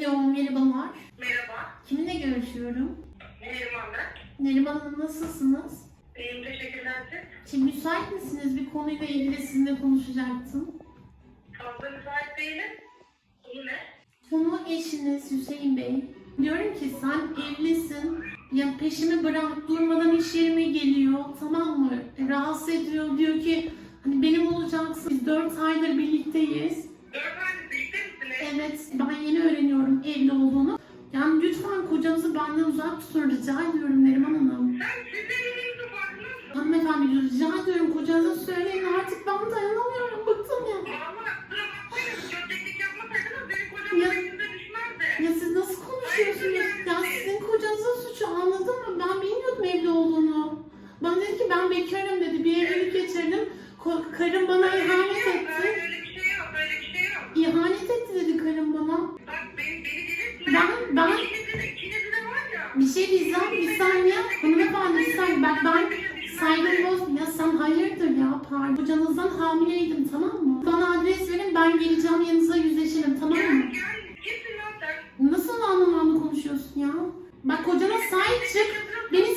Alo, merhabalar. Merhaba, Kiminle görüşüyorum? Neriman ben. Neriman Hanım nasılsınız? İyiyim, teşekkürler siz. Şimdi müsait misiniz? Bir konuyla ilgili sizinle konuşacaktım. Fazla müsait değilim. Konu ne? Konu eşiniz Hüseyin Bey. Diyorum ki sen evlisin. Ya peşimi bırak durmadan iş yerime geliyor. Tamam mı? Rahatsız ediyor. Diyor ki hani benim olacaksın. Biz 4 aydır birlikteyiz. Dört aydır birlikte misiniz? Evet ben yeni evli olduğunu. Yani lütfen kocanızı benden uzak tutun rica ediyorum Neriman Hanım. Evinizin farkında mısın? Hanımefendi rica ediyorum kocanıza söyleyin artık ben dayanamıyorum bıktım ya. Yapmasaydınız benim kocam Ya- düşmezdi. Ya siz nasıl konuşuyorsunuz? Ya sizin kocanızın suçu anladın mı? Ben bilmiyordum evli olduğunu. Bana dedi ki ben bekarım dedi. Bir evlilik geçirdim. Karım bana Bir şey diyeceğim. Bir saniye. Hanımefendi bir saniye. Bak ben saygım boz. Ya sen hayırdır ya pardon. Kocanızdan hamileydim tamam mı? Bana adres verin ben geleceğim yanınıza yüzleşelim tamam mı? Gel gel. Kimsin? Nasıl anlamamı konuşuyorsun ya? Bak kocana sahip çık. Beni